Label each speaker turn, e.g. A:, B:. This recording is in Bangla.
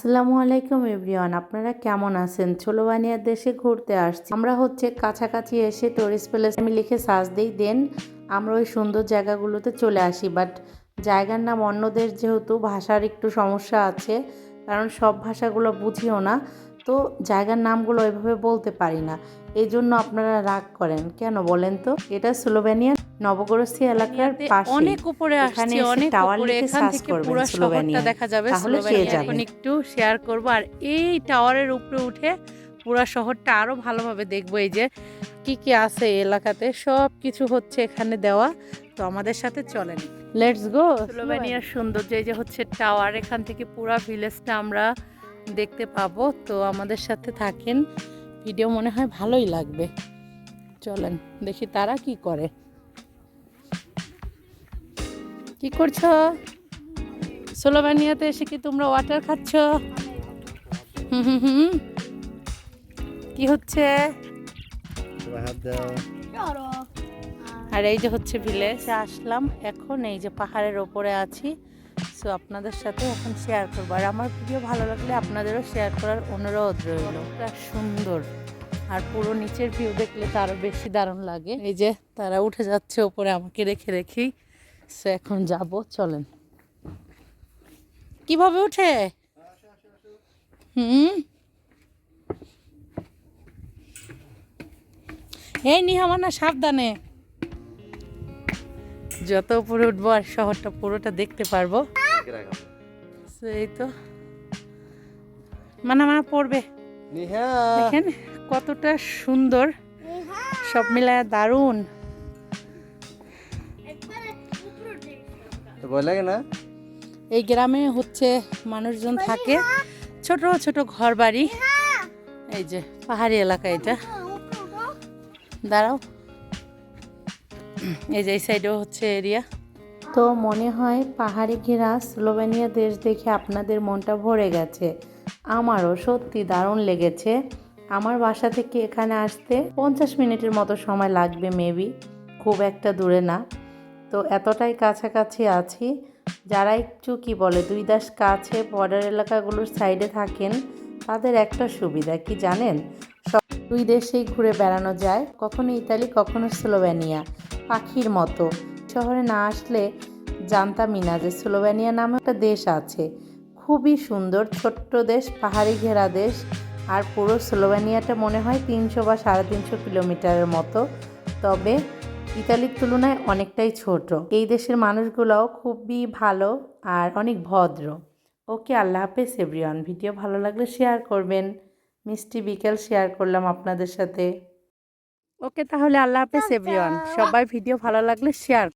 A: আসসালামু আলাইকুম এভরিওয়ান, আপনারা কেমন আছেন? ছোলো ছোলোবানিয়ার দেশে ঘুরতে আসছি। আমরা হচ্ছে কাছাকাছি এসে টুরিস্ট প্লেস আমি লিখে সার্চ দিই, দেন আমরা ওই সুন্দর জায়গাগুলোতে চলে আসি। বাট জায়গার নাম অন্যদের যেহেতু ভাষার একটু সমস্যা আছে, কারণ সব ভাষাগুলো বুঝিও না। তো জায়গার নামগুলো ওইভাবে বলতে পারি না। এই জন্য আপনারা রাগ করেন। কেন বলেন তো? এটা স্লোভেনিয়ার নবগরসি এলাকার পাশে
B: অনেক উপরে আসছি অনেক
A: টাওয়ার
B: উপরে। এখান থেকে পুরো শহরটা। দেখা যাবে স্লোভেনিয়া। এখন একটু শেয়ার করব। আর এই টাওয়ারের উপরে উঠে পুরো শহরটা আরও ভালোভাবে দেখব। এই যে কি কি আছে এলাকাতে? সব কিছু হচ্ছে এখানে দেওয়া। তো আমাদের সাথে চলেন। লেটস গো স্লোভেনিয়ার সৌন্দর্য এই যে হচ্ছে টাওয়ার। এখান থেকে পুরো ভিলেজটা আমরা দেখতে পাবো। তো আমাদের সাথে থাকেন। ভিডিও মনে হয় ভালোই লাগবে। চলেন, দেখি তারা কি করে। কি করছ? সোলোভানিয়াতে এসে কি তোমরা ওয়াটার খাচ্ছ? হুম হুম হুম। কি হচ্ছে? আর এই যে হচ্ছে ভিলেজ আসলাম। এখন এই যে পাহাড়ের ওপরে আছি। সো আপনাদের সাথে এখন শেয়ার করব। আর আমার ভিডিও ভালো লাগলে আপনাদেরও শেয়ার করার অনুরোধ রইল। সুন্দর। আর পুরো নিচের ভিউ দেখলে তো আরও বেশি দারুণ লাগে। এই যে তারা উঠে যাচ্ছে, ওপরে আমাকে রেখে রেখেই। সো এখন যাব, চলেন। কীভাবে উঠে? হুম? এই নিহামা না সাবধানে। যত উপরে উঠবো আর শহরটা পুরোটা দেখতে পারব। এই তো। মানে মানে পড়বে. দেখেন কতটা সুন্দর। সব মিলায় দারুণ।
C: তো ভয় লাগে না?
B: এই গ্রামে হচ্ছে মানুষজন থাকে। ছোট ছোট ঘর বাড়ি এই যে পাহাড়ি এলাকা এটা। দাঁড়াও। এই যে এই সাইডেও হচ্ছে এরিয়া
A: তো মনে হয় পাহাড়ি ঘেরা স্লোভেনিয়া দেশ দেখে আপনাদের মনটা ভরে গেছে। আমারও সত্যি দারুণ লেগেছে। আমার বাসা থেকে এখানে আসতে পঞ্চাশ মিনিটের মতো সময় লাগবে মেবি খুব একটা দূরে না। তো এতটাই কাছাকাছি আছি, যারা একটু কি বলে, দুই দাস কাছে বর্ডার এলাকাগুলোর সাইডে থাকেন, তাদের একটা সুবিধা, কি জানেন? দুই দেশেই ঘুরে বেড়ানো যায়, কখনো ইতালি, কখনো স্লোভেনিয়া, পাখির মতো। শহরে না আসলে জানতামই না যে স্লোভেনিয়া নামে একটা দেশ আছে। খুবই সুন্দর, ছোট্ট দেশ, পাহাড়ি ঘেরা দেশ, আর পুরো স্লোভেনিয়াটা মনে হয় তিনশো বা সাড়ে তিনশো কিলোমিটারের মতো। তবে ইতালির তুলনায় অনেকটাই ছোট। এই দেশের মানুষগুলোও খুবই ভালো আর অনেক ভদ্র। ওকে, আল্লাহ হাফেজ এভরিওয়ান ভিডিও ভালো লাগলে শেয়ার করবেন। মিষ্টি বিকেল শেয়ার করলাম আপনাদের সাথে।
B: ওকে তাহলে আল্লাহ হাফেজ এভরিওয়ান সবাই ভিডিও ভালো লাগলে শেয়ার